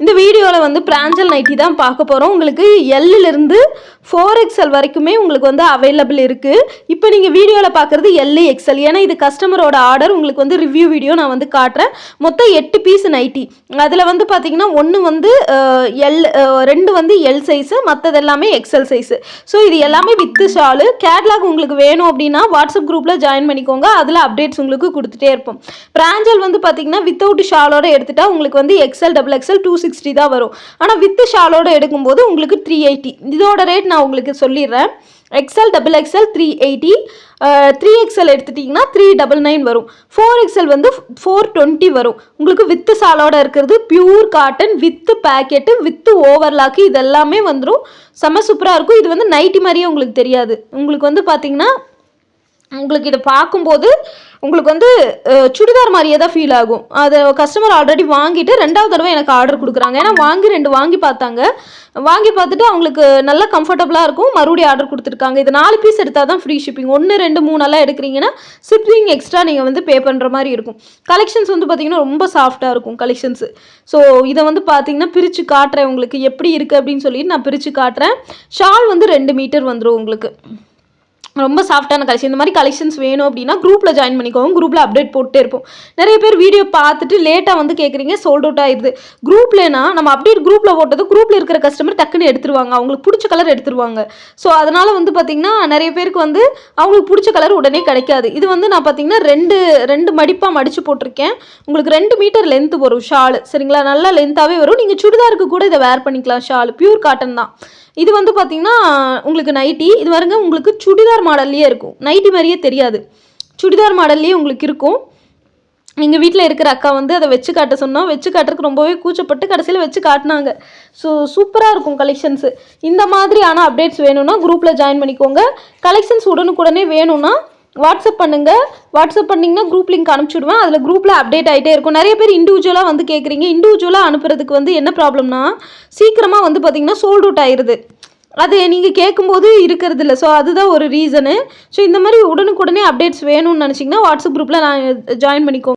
இந்த வீடியோவில் வந்து பிராஞ்சல் நைட்டி தான் பார்க்க போகிறோம் உங்களுக்கு எல்லிலிருந்து ஃபோர் எக்ஸ்எல் வரைக்குமே உங்களுக்கு வந்து அவைலபிள் இருக்குது இப்போ நீங்கள் வீடியோவில் பார்க்குறது எல் எக்ஸ்எல் ஏன்னா இது கஸ்டமரோட ஆர்டர் உங்களுக்கு வந்து ரிவ்யூ வீடியோ நான் வந்து காட்டுறேன். மொத்தம் எட்டு பீஸ் நைட்டி அதில் வந்து பார்த்தீங்கன்னா ஒன்று வந்து எல் ரெண்டு வந்து எல் சைஸு மற்றது எல்லாமே எக்ஸ்எல் சைஸு ஸோ இது எல்லாமே வித்து ஷாலு கேட்லாக் உங்களுக்கு வேணும் அப்படின்னா வாட்ஸ்அப் குரூப்பில் ஜாயின் பண்ணிக்கோங்க. அதில் அப்டேட்ஸ் உங்களுக்கு கொடுத்துட்டே இருப்போம். பிராஞ்சல் வந்து பார்த்திங்கன்னா வித்தவுட் ஷாலோட எடுத்துட்டா உங்களுக்கு வந்து XL double XL two sixty தான் வரும். ஆனால் வித்து ஷாலோட எடுக்கும்போது உங்களுக்கு த்ரீ எயிட்டி இதோட ரேட் நான் உங்களுக்கு சொல்லிடுறேன். XL double XL three eighty three XL எடுத்துட்டிங்கன்னா த்ரீ டபுள் நைன் வரும். ஃபோர் எக்ஸ்எல் வந்து ஃபோர் டுவெண்ட்டி வரும். உங்களுக்கு வித்து சாலோட இருக்கிறது pure cotton with packet with overlock இதெல்லாமே வந்துடும் செம்ம சூப்பராக இருக்கும். இது வந்து நைட்டி மாதிரியே உங்களுக்கு தெரியாது. உங்களுக்கு வந்து பார்த்தீங்கன்னா உங்களுக்கு இதை பார்க்கும்போது உங்களுக்கு வந்து சுடிதார் மாதிரியே தான் ஃபீல் ஆகும். அதை கஸ்டமர் ஆல்ரெடி வாங்கிட்டு ரெண்டாவது தடவை எனக்கு ஆர்டர் கொடுக்குறாங்க. ஏன்னா வாங்கி ரெண்டு வாங்கி பார்த்தாங்க. வாங்கி பார்த்துட்டு அவங்களுக்கு நல்லா கம்ஃபர்டபுளாக இருக்கும். மறுபடியும் ஆர்டர் கொடுத்துருக்காங்க. இது நாலு பீஸ் எடுத்தால் தான் ஃப்ரீ ஷிப்பிங் ஒன்று ரெண்டு மூணெல்லாம் எடுக்கிறீங்கன்னா ஷிப்பிங் எக்ஸ்ட்ரா நீங்கள் வந்து பே பண்ணுற மாதிரி இருக்கும். கலெக்ஷன்ஸ் வந்து பார்த்தீங்கன்னா ரொம்ப சாஃப்டாக இருக்கும் கலெக்ஷன்ஸு ஸோ இதை வந்து பார்த்தீங்கன்னா பிரித்து காட்டுறேன் உங்களுக்கு. எப்படி இருக்குது அப்படின்னு சொல்லிட்டு நான் பிரித்து காட்டுறேன். ஷால் வந்து ரெண்டு மீட்டர் வந்துடும் உங்களுக்கு. ரொம்ப சாஃப்டான கலெக்ஷன் இந்த மாதிரி கலெக்ஷன்ஸ் வேணும் அப்படின்னா குரூப்பில் ஜாயின் பண்ணிக்கோங்க. குரூப்பில் அப்டேட் போட்டே இருப்போம். நிறைய பேர் வீடியோ பார்த்துட்டு லேட்டாக வந்து கேட்குறீங்க சோல்ட் அவுட் ஆயிடுது குரூப்லனா நம்ம அப்டேட் குரூப்பில் போட்டது குரூப்பில் இருக்கிற கஸ்டமர் டக்குன்னு எடுத்துருவாங்க. அவங்களுக்கு பிடிச்ச கலர் எடுத்துருவாங்க. ஸோ அதனால் வந்து பார்த்திங்கன்னா நிறைய பேருக்கு வந்து அவங்களுக்கு பிடிச்ச கலர் உடனே கிடைக்காது. இது வந்து நான் பார்த்தீங்கன்னா ரெண்டு ரெண்டு மடிப்பாக மடித்து போட்டிருக்கேன். உங்களுக்கு ரெண்டு மீட்டர் லென்த்து வரும் ஷால் சரிங்களா? நல்லா லென்த்தாகவே வரும். நீங்கள் சுடிதாருக்கு கூட இதை வேர் பண்ணிக்கலாம் ஷால் பியூர் காட்டன் தான். இது வந்து பார்த்திங்கன்னா உங்களுக்கு நைட்டி இது பாருங்க உங்களுக்கு சுடிதார் மாடல்லையே இருக்கும். நைட்டி மாதிரியே தெரியாது. சுடிதார் மாடல்லையே உங்களுக்கு இருக்கும். எங்கள் வீட்டில் இருக்கிற அக்கா வந்து அதை வச்சு காட்ட சொன்னோம் வச்சு காட்டுறதுக்கு ரொம்பவே கூச்சப்பட்டு கடைசியில் வச்சு காட்டினாங்க. ஸோ சூப்பராக இருக்கும் கலெக்ஷன்ஸு இந்த மாதிரியான அப்டேட்ஸ் வேணும்னா குரூப்பில் ஜாயின் பண்ணிக்கோங்க. கலெக்ஷன்ஸ் உடனுக்குடனே வேணும்னா வாட்ஸ்அப் பண்ணுங்க. வாட்ஸ்அப் பண்ணிங்கன்னா குரூப் லிங்க் அனுப்பிச்சுடுவேன். அதில் குரூப்பில் அப்டேட் ஆகிட்டே இருக்கும். நிறைய பேர் இண்டிவிஜுவலாக வந்து கேட்குறீங்க இண்டிவிஜுவலாக அனுப்புறதுக்கு வந்து என்ன ப்ராப்ளம்னா சீக்கிரமாக வந்து பார்த்தீங்கன்னா சோல்ட் அவுட் ஆயிடுது அது நீங்கள் கேட்கும்போது இருக்கிறது இல்லை. ஸோ அதுதான் ஒரு ரீசனு ஸோ இந்த மாதிரி உடனுக்குடனே அப்டேட்ஸ் வேணும்னு நினச்சிங்கன்னா வாட்ஸ்அப் குரூப்பில் நான் ஜாயின் பண்ணிக்கோங்க.